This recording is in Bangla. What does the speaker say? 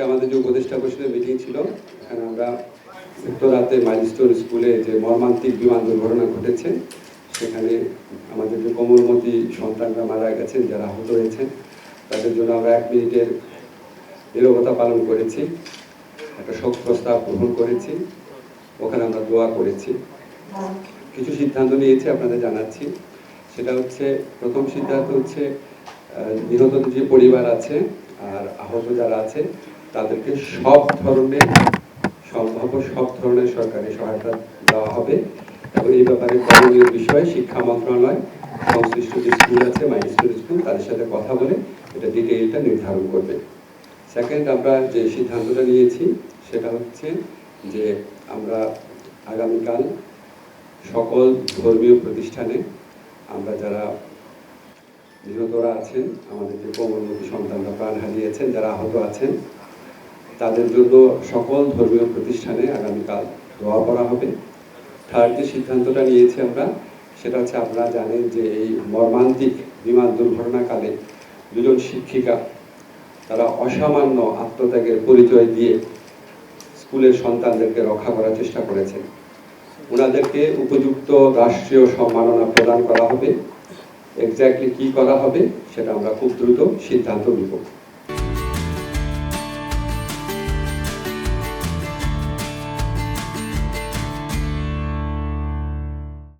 আমাদের যে উপদেষ্টা পরিষদের মিটিং ছিল, এখানে আমরা উত্তরাতে মাইলস্টোন স্কুলে যে মর্মান্তিক বিমান দুর্ঘটনা ঘটেছে, সেখানে আমাদের যে কোমলমতি সন্তানরা মারা গেছেন, যারা আহত হয়েছেন, তাদের জন্য আমরা এক মিনিটের নিরবতা পালন করেছি, একটা শোক প্রস্তাব গ্রহণ করেছি, ওখানে আমরা দোয়া করেছি। কিছু সিদ্ধান্ত নিয়েছি, আপনাদের জানাচ্ছি। সেটা হচ্ছে, প্রথম সিদ্ধান্ত হচ্ছে নিহত যে পরিবার আছে, আর আহত যারা আছে তাদেরকে সব ধরনের সম্ভাব্য সব ধরনের সরকারি সহায়তা দেওয়া হবে। এবং এই ব্যাপারে করণীয় বিষয়ে শিক্ষা মন্ত্রণালয়, সংশ্লিষ্ট যে স্কুল আছে মাইস্কুল স্কুল, তাদের সাথে কথা বলে এটা ডিটেইলটা নির্ধারণ করবে। সেকেন্ড আমরা যে সিদ্ধান্তটা নিয়েছি, সেটা হচ্ছে যে আমরা আগামীকাল সকল ধর্মীয় প্রতিষ্ঠানে আমরা যারা নিহতরা আছেন, আমাদের যে কোমলমতি সন্তানরা প্রাণ হারিয়েছেন, যারা আহত আছেন তাদের জন্য সকল ধর্মীয় প্রতিষ্ঠানে আগামীকাল দোয়া করা হবে। থার্ড যে সিদ্ধান্তটা নিয়েছি আমরা, সেটা হচ্ছে আপনারা জানেন যে এই মর্মান্তিক বিমান দুর্ঘটনাকালে দুজন শিক্ষিকা, তারা অসামান্য আত্মত্যাগের পরিচয় দিয়ে স্কুলের সন্তানদেরকে রক্ষা করার চেষ্টা করেছেন। ওনাদেরকে উপযুক্ত রাষ্ট্রীয় সম্মাননা প্রদান করা হবে। এক্স্যাক্টলি কি করা হবে, সেটা আমরা খুব দ্রুত সিদ্ধান্ত নিব।